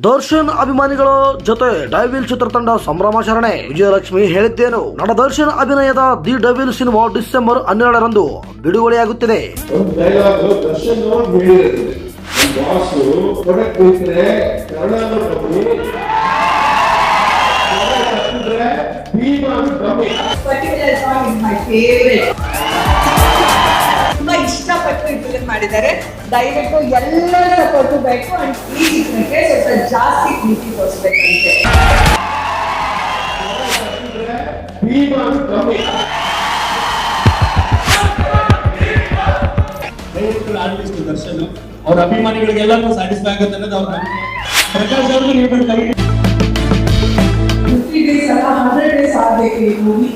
ದರ್ಶನ್ ಅಭಿಮಾನಿಗಳ ಜೊತೆ ಡೈವಿಲ್ ಚಿತ್ರತಂಡ ಸಂಭ್ರಮಾಚರಣೆ ವಿಜಯಲಕ್ಷ್ಮಿ ಹೇಳಿದ್ದೇನು ನಟ ದರ್ಶನ್ ಅಭಿನಯದ ದಿ ಡೈವಿಲ್ ಸಿನಿಮಾ ಡಿಸೆಂಬರ್ ಹನ್ನೆರಡರಂದು ಬಿಡುಗಡೆಯಾಗುತ್ತಿದೆ. ಹೇಳಿರುತ್ತೆ ತುಂಬಾ ಇಷ್ಟಪಟ್ಟು ಫಿಲ್ಮ್ ಮಾಡಿದ್ದಾರೆ. ದಯವಿಟ್ಟು ಎಲ್ಲರ ಸಪೋರ್ಟು ಬೇಕು ಅಂಡ್ ಈ ಚಿತ್ರಕ್ಕೆ ಸ್ವಲ್ಪ ಜಾಸ್ತಿ ಪ್ರೀತಿ ತೋರಿಸ್ಬೇಕಂತೆ. ಆರ್ಟಿಸ್ಟ್ ದರ್ಶನ್. ಅವ್ರ ಅಭಿಮಾನಿಗಳಿಗೆಲ್ಲರೂ ಸ್ಯಾಟಿಸ್ಫೈ ಆಗುತ್ತೆ ಅನ್ನೋದು ಅವ್ರ ಪ್ರಕಾಶ್ ಅವ್ರಿಗೆ ನೀವು ಕೈ ಫಿಫ್ಟಿ ಡೇಸ್ ಅಲ್ಲ ಹಂಡ್ರೆಡ್ ಡೇಸ್ ಆಗಬೇಕು ಈ ಮೂವಿ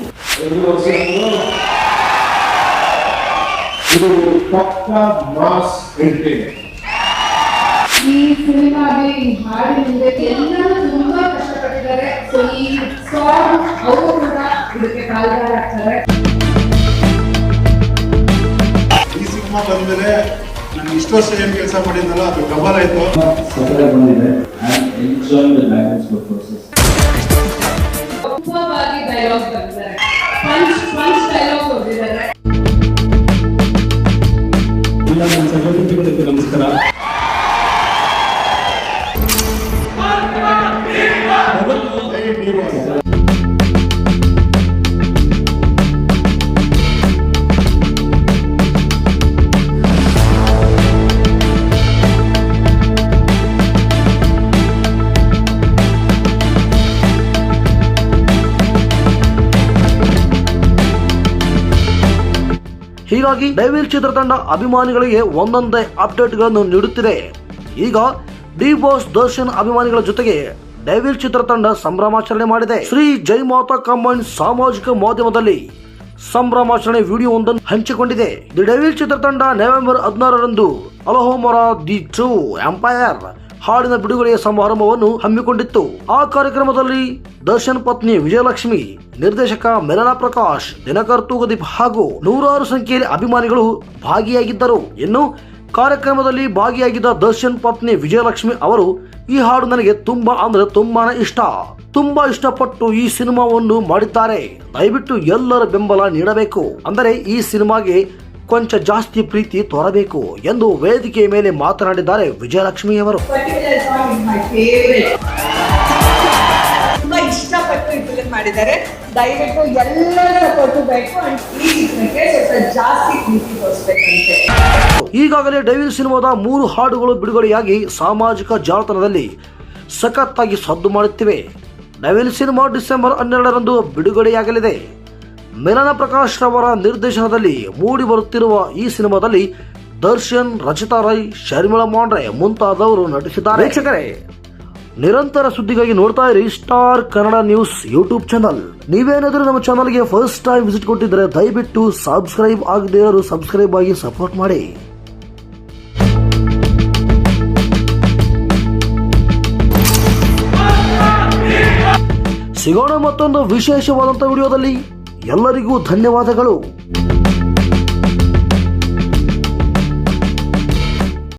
ಇದು ಪಕ್ಕ ಮಾಸ್ ಎಂಟರ್ಟೈನ್ಮೆಂಟ್ ಈ ಸಿನಿಮಾಗೆ ಈ ಹಾಡಿನಿಂದ ಎಲ್ಲರೂ ತುಂಬಾ ಕಷ್ಟಪಟ್ಟಿದ್ದಾರೆ. ಸೊ ಈ ಸಾಂಗ್ ಅವರು ಕೂಡ ಇದಕ್ಕೆ ಕಾಲ್ಗಾರ ಆಗ್ತಾರೆ ಈ ಸಿನಿಮಾ ಬಂದ್ಮೇಲೆ ನಾನು ಇಷ್ಟು ವರ್ಷ ಏನು ಕೆಲಸ ಮಾಡಿದ್ನಲ್ಲ ಅದು ಡಬಲ್ ಆಯ್ತು. ಸಕ್ಕರೆ ಬಂದಿದೆ ಎಂಜಾಯ್ ದ ಪ್ರೊಸೆಸ್ ಡೈಲಾಗ್ ಬಂದಿದ್ದಾರೆ. ಪಂಚ್ ಪಂಚ್ ಡೈಲಾಗ್ ಕೊಟ್ಟಿದ್ದಾರೆ ಇಲ್ಲ ನನ್ನ ಸಹೋದರಿಗಳಿಗೆ ನಮಸ್ಕಾರ ಹೀಗಾಗಿ ಡೈವಿಲ್ ಚಿತ್ರತಂಡ ಅಭಿಮಾನಿಗಳಿಗೆ ಒಂದೊಂದೇ ಅಪ್ಡೇಟ್ಗಳನ್ನು ನೀಡುತ್ತಿದೆ. ಈಗ ಡಿ ಬಾಸ್ ದರ್ಶನ್ ಅಭಿಮಾನಿಗಳ ಜೊತೆಗೆ ಡೈವಿಲ್ ಚಿತ್ರತಂಡ ಸಂಭ್ರಮಾಚರಣೆ ಮಾಡಿದೆ. ಶ್ರೀ ಜೈ ಮಾತಾ ಕಂಬೈನ್ ಸಾಮಾಜಿಕ ಮಾಧ್ಯಮದಲ್ಲಿ ಸಂಭ್ರಮಾಚರಣೆ ವಿಡಿಯೋ ಒಂದನ್ನು ಹಂಚಿಕೊಂಡಿದೆ. ದಿ ಡೈವಿಲ್ ಚಿತ್ರತಂಡ ನವೆಂಬರ್ ಹದಿನಾರರಂದು ಅಲಹೋಮರ ದಿ ಟೂ ಎಂಪೈರ್ ಹಾಡಿನ ಬಿಡುಗಡೆಯ ಸಮಾರಂಭವನ್ನು ಹಮ್ಮಿಕೊಂಡಿತ್ತು. ಆ ಕಾರ್ಯಕ್ರಮದಲ್ಲಿ ದರ್ಶನ್ ಪತ್ನಿ ವಿಜಯಲಕ್ಷ್ಮಿ, ನಿರ್ದೇಶಕ ಮೆಲನಾ ಪ್ರಕಾಶ್, ದಿನಕರ್ ತೂಗದೀಪ್ ಹಾಗೂ ನೂರಾರು ಸಂಖ್ಯೆಯಲ್ಲಿ ಅಭಿಮಾನಿಗಳು ಭಾಗಿಯಾಗಿದ್ದರು. ಇನ್ನು ಕಾರ್ಯಕ್ರಮದಲ್ಲಿ ಭಾಗಿಯಾಗಿದ್ದ ದರ್ಶನ್ ಪತ್ನಿ ವಿಜಯಲಕ್ಷ್ಮಿ ಅವರು ಈ ಹಾಡು ನನಗೆ ತುಂಬಾ ಅಂದ್ರೆ ತುಂಬಾನೇ ಇಷ್ಟ. ತುಂಬಾ ಇಷ್ಟಪಟ್ಟು ಈ ಸಿನಿಮಾವನ್ನು ಮಾಡಿದ್ದಾರೆ. ದಯವಿಟ್ಟು ಎಲ್ಲರ ಬೆಂಬಲ ನೀಡಬೇಕು. ಅಂದರೆ ಈ ಸಿನಿಮಾಗೆ ಕೊಂಚ ಜಾಸ್ತಿ ಪ್ರೀತಿ ತೋರಬೇಕು ಎಂದು ವೇದಿಕೆಯ ಮೇಲೆ ಮಾತನಾಡಿದ್ದಾರೆ ವಿಜಯಲಕ್ಷ್ಮಿ ಅವರು. Particular song is my favourite ತುಂಬಾ ಇಷ್ಟಪಟ್ಟು ಈ ಫಿಲ್ಮ್ ಮಾಡಿದ್ದಾರೆ. ದಯವಿಟ್ಟು ಎಲ್ಲರ ಸಪೋರ್ಟು ಬೇಕು ಅಂಡ್ ಈ ಚಿತ್ರಕ್ಕೆ ಸ್ವಲ್ಪ ಜಾಸ್ತಿ ಪ್ರೀತಿ ತೋರಿಸ್ಬೇಕಂತೆ. ಈಗಾಗಲೇ ಡೈವಿಲ್ ಸಿನಿಮಾದ ಮೂರು ಹಾಡುಗಳು ಬಿಡುಗಡೆಯಾಗಿ ಸಾಮಾಜಿಕ ಜಾಲತಾಣದಲ್ಲಿ ಸಖತ್ತಾಗಿ ಸದ್ದು ಮಾಡುತ್ತಿವೆ. ಡೈವಿಲ್ ಸಿನಿಮಾ ಡಿಸೆಂಬರ್ ಹನ್ನೆರಡರಂದು ಬಿಡುಗಡೆಯಾಗಲಿದೆ. ಮಿಲನ ಪ್ರಕಾಶ್ ರವರ ನಿರ್ದೇಶನದಲ್ಲಿ ಮೂಡಿ ಬರುತ್ತಿರುವ ಈ ಸಿನಿಮಾದಲ್ಲಿ ದರ್ಶನ್ ರಚಿತಾ ರೈ ಶರ್ಮಿಳಾ ಮಾಂಡ್ರೆ ಮುಂತಾದವರು ನಟಿಸಿದ್ದಾರೆ. ವೀಕ್ಷಕರೇ ನಿರಂತರ ಸುದ್ದಿಗಾಗಿ ನೋಡ್ತಾ ಇರಿ star Kannada news YouTube channel. ನೀವೇನಾದರೂ ನಮ್ಮ ಚಾನಲ್ಗೆ ಫಸ್ಟ್ ಟೈಮ್ ವಿಸಿಟ್ ಕೊಟ್ಟಿದ್ರೆ ದಯವಿಟ್ಟು ಸಬ್ಸ್ಕ್ರೈಬ್ ಆಗದೇ ಇರೋರು ಸಬ್ಸ್ಕ್ರೈಬ್ ಆಗಿ ಸಪೋರ್ಟ್ ಮಾಡಿ. ಸಿಗೋಣ ಮತ್ತೊಂದು ವಿಶೇಷವಾದಂಥ ವಿಡಿಯೋದಲ್ಲಿ. ಎಲ್ಲರಿಗೂ ಧನ್ಯವಾದಗಳು.